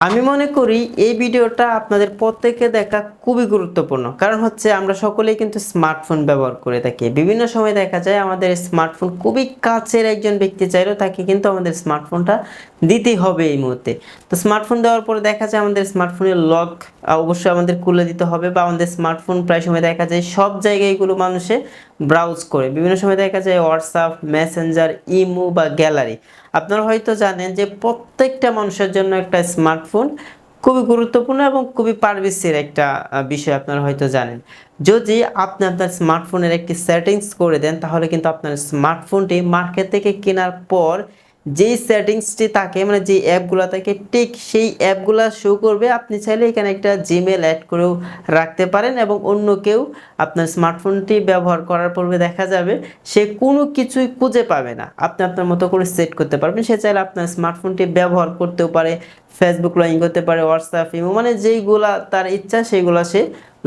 আমি মনে করি এই ভিডিওটা আপনাদের প্রত্যেকে দেখা খুবই গুরুত্বপূর্ণ। কারণ হচ্ছে আমরা সকলেই কিন্তু স্মার্টফোন ব্যবহার করে থাকি। বিভিন্ন সময় দেখা যায় আমাদের স্মার্টফোন খুবই কাছের একজন ব্যক্তি চাইলেও তাকে কিন্তু আমাদের স্মার্টফোনটা দিতেই হবে এই মুহূর্তে। তো স্মার্টফোন দেওয়ার পরে দেখা যায় আমাদের স্মার্টফোনের লক অবশ্যই আমাদের খুলে দিতে হবে বা আমাদের স্মার্টফোন প্রায় সময় দেখা যায় সব জায়গায় এগুলো মানুষে ব্রাউজ করে। বিভিন্ন সময় দেখা যায় হোয়াটসঅ্যাপ মেসেঞ্জার ইমো বা গ্যালারি আপনারা হয়তো জানেন যে প্রত্যেকটা মানুষের জন্য একটা স্মার্টফোন খুবই গুরুত্বপূর্ণ এবং খুবই পারভিসের একটা বিষয় আপনারা হয়তো জানেন। যদি আপনি আপনার স্মার্টফোনের একটি সেটিংস করে দেন, তাহলে কিন্তু আপনার স্মার্টফোনটি মার্কেট থেকে কেনার পর যেই সেটিংসটি থাকে মানে যে অ্যাপগুলো থাকে, ঠিক সেই অ্যাপগুলো শো করবে। আপনি চাইলে এখানে একটা জিমেল অ্যাড করেও রাখতে পারেন এবং অন্য কেউ আপনার স্মার্টফোনটি ব্যবহার করার পূর্বে দেখা যাবে, সে কোনো কিছুই খুঁজে পাবে না। আপনি আপনার মতো করে সেট করতে পারবেন। সে চাইলে আপনার স্মার্টফোনটি ব্যবহার করতেও পারে ফেসবুক লগইন করতে পারে হোয়াটসঅ্যাপ ইমো মানে যেইগুলা তার ইচ্ছা সেইগুলা সে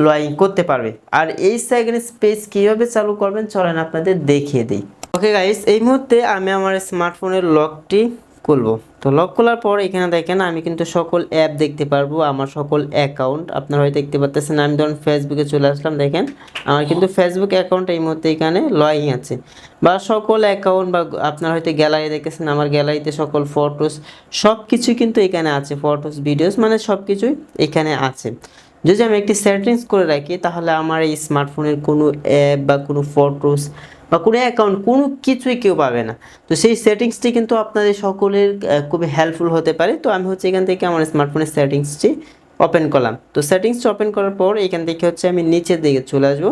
লগইন করতে পারবে। আর এই সেকেন্ড স্পেস কীভাবে চালু করবেন, চলেন আপনাদের দেখিয়ে দিই। ওকে গাইস এই মুহূর্তে আমি আমার স্মার্টফোনের লকটি খুলবো। তো লক খোলার পর এখানে দেখেন, আমি কিন্তু সকল অ্যাপ দেখতে পারব, আমার সকল অ্যাকাউন্ট আপনারা হয়তো দেখতে পাচ্ছেন আমি ধরুন ফেসবুকে চলে আসলাম, দেখেন, আমার কিন্তু ফেসবুক অ্যাকাউন্ট এই মুহূর্তে এখানে লইং আছে। বা সকল অ্যাকাউন্ট বা আপনারা হয়তো গ্যালারি দেখেছেন আমার গ্যালারিতে সকল ফটোস সব কিছু কিন্তু এখানে আছে ফটোস ভিডিওস মানে সব কিছুই এখানে আছে। যদি আমি একটি সেটিংস করে রাখি, তাহলে আমার এই স্মার্টফোনের কোনো অ্যাপ বা কোনো ফটোস বা কোনো অ্যাকাউন্ট কোনো কিছুই কেউ পাবে না। তো সেই সেটিংসটি কিন্তু আপনাদের সকলের খুবই হেল্পফুল হতে পারে। তো আমি হচ্ছে এখান থেকে আমার স্মার্টফোনের সেটিংসটি ওপেন করলাম। তো সেটিংসটি ওপেন করার পর এখান থেকে হচ্ছে আমি নিচের দিকে চলে আসব।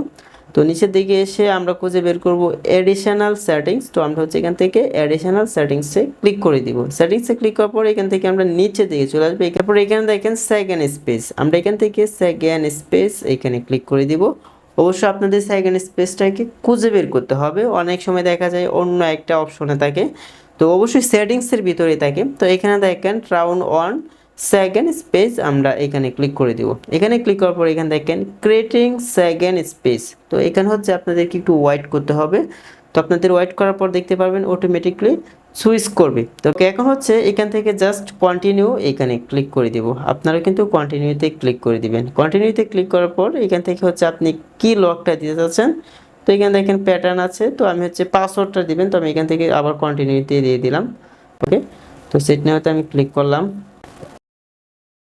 তো নিচের দিকে এসে আমরা খুঁজে বের করব অ্যাডিশনাল সেটিংস তো আমরা হচ্ছে এখান থেকে অ্যাডিশনাল সেটিংসে ক্লিক করে দিব। সেটিংসে ক্লিক করার পর এখান থেকে আমরা নিচের দিকে চলে আসব। তারপর এখানে দেখেন সেকেন্ড স্পেস আমরা এখান থেকে সেকেন্ড স্পেস এখানে ক্লিক করে দিব। অবশ্যই আপনাদের সেকেন্ড স্পেসটাকে খুঁজে বের করতে হবে। অনেক সময় দেখা যায় অন্য একটা অপশনে থাকে। তো অবশ্যই সেটিংসের ভিতরেই থাকে। তো এখানে দেখেন রাউন্ড ওয়ান সেকেন্ড স্পেস আমরা এখানে ক্লিক করে দিব। এখানে ক্লিক করার পর এখানে দেখেন ক্রিয়েটিং সেকেন্ড স্পেস তো এখানে হচ্ছে আপনাদেরকে একটু ওয়েট করতে হবে। তো আপনাদের ওয়েট করার পর দেখতে পারবেন অটোমেটিকলি সুইচ করবে। তো এখন হচ্ছে এখান থেকে জাস্ট কন্টিনিউ এখানে ক্লিক করে দেব। আপনারা কিন্তু কন্টিনিউতে ক্লিক করে দিবেন। কন্টিনিউতে ক্লিক করার পর এখান থেকে হচ্ছে আপনি কি লকটা দিতে চাচ্ছেন? তো এখানে দেখেন প্যাটার্ন আছে। তো আমি হচ্ছে পাসওয়ার্ডটা দিবেন। তো আমি এখান থেকে আবার কন্টিনিউতে দিয়ে দিলাম। ওকে তো সেটা হয়তো আমি ক্লিক করলাম।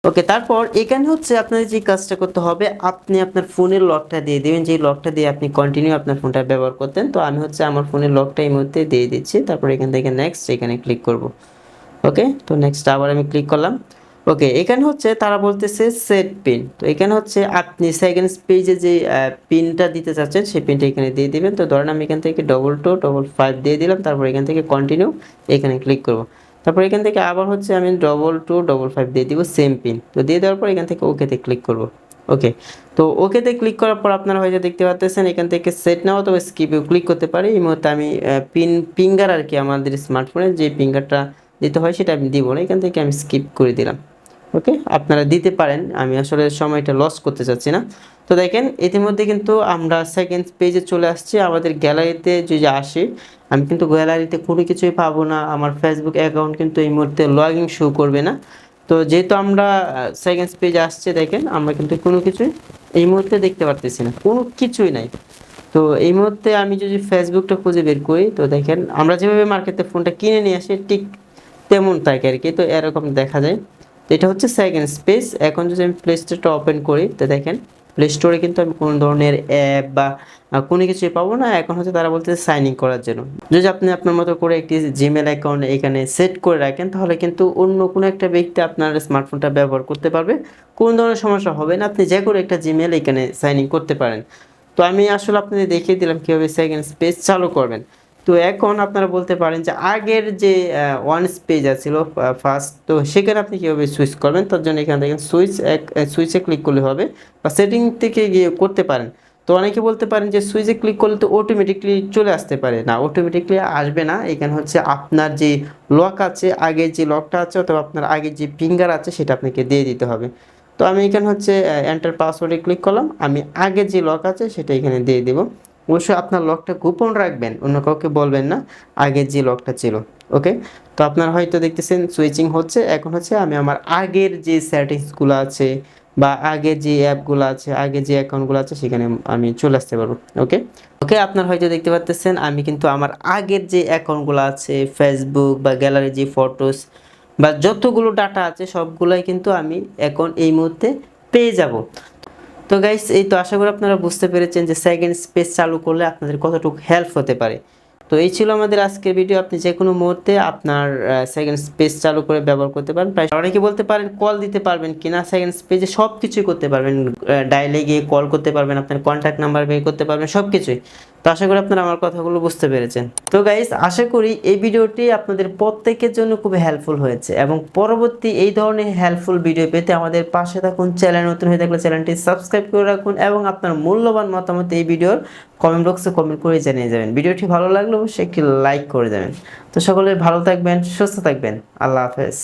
ওকে তারপর এখানে হচ্ছে আপনাদের যে কাজটা করতে হবে, আপনি আপনার ফোনের লকটা দিয়ে দেবেন। যে লকটা দিয়ে আপনি কন্টিনিউ আপনার ফোনটা ব্যবহার করতেন, তো আমি হচ্ছে আমার ফোনের লকটা এই মুহূর্তে দিয়ে দিচ্ছি। তারপর এখান থেকে নেক্সট এখানে ক্লিক করব। ওকে তো নেক্সট আবার আমি ক্লিক করলাম। ওকে এখানে হচ্ছে তারা বলতেছে সেট পিন তো এখানে হচ্ছে আপনি সেকেন্ড পেজে যে পিনটা দিতে চাচ্ছেন, সেই পিনটা এখানে দিয়ে দিবেন। তো ধরেন আমি এখান থেকে ডবল টু ডবল ফাইভ দিয়ে দিলাম। তারপর এখান থেকে কন্টিনিউ এখানে ক্লিক করব। তারপর এখান থেকে আবার হচ্ছে আমি ডবল টু ডবল ফাইভ দিয়ে দিব সেম পিন তো দিয়ে দেওয়ার পর এখান থেকে ওকেতে ক্লিক করব। ওকে তো ওকেতে ক্লিক করার পর আপনারা হয়তো দেখতে পাচ্ছেন এখান থেকে সেট নাও অথবা স্কিপেও ক্লিক করতে পারি। এই মুহূর্তে আমি পিন ফিঙ্গার আর কি আমাদের স্মার্টফোনে যে ফিঙ্গারটা দিতে হয় সেটা আমি দিব না, এখান থেকে আমি স্কিপ করে দিলাম। ওকে আপনারা দিতে পারেন। আমি আসলে সময়টা লস করতে চাচ্ছি না। তো দেখেন, ইতিমধ্যে কিন্তু আমরা সেকেন্ড পেজে চলে আসছি। আমাদের গ্যালারিতে যদি আসি, আমি কিন্তু গ্যালারিতে কোনো কিছুই পাবো না। আমার ফেসবুক অ্যাকাউন্ট কিন্তু এই মুহূর্তে লগ ইন শো করবে না। তো যেহেতু আমরা সেকেন্ড পেজে আসছে, দেখেন, আমরা কিন্তু কোনো কিছুই এই মুহূর্তে দেখতে পারতেছি না। কোনো কিছুই নাই। তো এই মুহূর্তে আমি যদি ফেসবুকটা খুঁজে বের করি, তো দেখেন, আমরা যেভাবে মার্কেটে ফোনটা কিনে নিয়ে আসি, ঠিক তেমন থাকে আর কি। তো এরকম দেখা যায়। এটা হচ্ছে সেকেন্ড স্পেস এখন যদি আমি প্লে স্টোরটা ওপেন করি, তো দেখেন প্লে স্টোরে কিন্তু আমি কোনো ধরনের অ্যাপ বা কোনো কিছুই পাবো না। এখন হচ্ছে তারা বলতেছে সাইন ইন করার জন্য। যদি আপনি আপনার মতো করে একটি জিমেল অ্যাকাউন্ট এখানে সেট করে রাখেন, তাহলে কিন্তু অন্য কোনো একটা ব্যক্তি আপনার স্মার্টফোনটা ব্যবহার করতে পারবে। কোনো ধরনের সমস্যা হবে না। আপনি যে কোনো একটা জিমেল এখানে সাইন ইন করতে পারেন। তো আমি আসলে আপনাদের দেখিয়ে দিলাম কীভাবে সেকেন্ড স্পেস চালু করবেন। তো এখন আপনারা বলতে পারেন যে আগের যে ওয়ান পেজ আছিল ফার্স্ট তো সেখানে আপনি কীভাবে সুইচ করবেন? তার জন্য এখানে দেখেন সুইচ এক সুইচে ক্লিক করলে হবে বা সেটিং থেকে গিয়ে করতে পারেন। তো অনেকে বলতে পারেন যে সুইচে ক্লিক করলে তো অটোমেটিকলি চলে আসতে পারে। না অটোমেটিকলি আসবে না। এখানে হচ্ছে আপনার যে লক আছে, আগের যে লকটা আছে অথবা আপনার আগের যে ফিঙ্গার আছে সেটা আপনাকে দিয়ে দিতে হবে। তো আমি এখানে হচ্ছে এন্টার পাসওয়ার্ডে ক্লিক করলাম। আমি আগে যে লক আছে সেটা এখানে দিয়ে দেব। অবশ্যই আপনার লকটা গোপন রাখবেন, অন্য কাউকে বলবেন না, আগের যে লকটা ছিল, ওকে? তো আপনারা হয়তো দেখতেছেন সুইচিং হচ্ছে, এখন হচ্ছে আমি আমার আগের যে সেটিংসগুলো আছে বা আগের যে অ্যাপগুলো আছে আগে যে অ্যাকাউন্টগুলো আছে, সেখানে আমি চলে আসতে পারব, ওকে? ওকে, আপনার হয়তো দেখতে পাচ্ছেন আমি কিন্তু আমার আগের যে অ্যাকাউন্টগুলো আছে ফেসবুক বা গ্যালারি যে ফটোস বা যতগুলো ডাটা আছে, সবগুলাই কিন্তু আমি এখন এই মুহূর্তে পেয়ে যাব। তো গাইস এই তো আশা করি আপনারা বুঝতে পেরেছেন যে সেকেন্ড স্পেস চালু করলে আপনাদের কতটুকু হেল্প হতে পারে। তো এই ছিল আমাদের আজকের ভিডিও আপনি যে কোনো মুহূর্তে আপনার সেকেন্ড স্পেস চালু করে ব্যবহার করতে পারেন। প্রায় অনেকে বলতে পারেন কল দিতে পারবেন কিনা সেকেন্ড স্পেসে সব কিছুই করতে পারবেন ডায়ালে গিয়ে কল করতে পারবেন, আপনার কন্ট্যাক্ট নাম্বার বের করতে পারবেন সব কিছুই তো আশা করি আপনারা আমার কথাগুলো বুঝতে পেরেছেন। তো গাইস আশা করি এই ভিডিওটি আপনাদের প্রত্যেকের জন্য খুব হেল্পফুল হয়েছে এবং পরবর্তী এই ধরনের হেল্পফুল ভিডিও পেতে আমাদের পাশে থাকুন চ্যানেল নতুন হয়ে থাকলে চ্যানেলটি সাবস্ক্রাইব করে রাখুন এবং আপনার মূল্যবান মতামত এই ভিডিওর কমেন্ট বক্সে কমেন্ট করে জানিয়ে যাবেন। ভিডিওটি ভালো লাগলে অবশ্যই একটি লাইক করে দেবেন। তো সকলে ভালো থাকবেন, সুস্থ থাকবেন। আল্লাহ হাফেজ।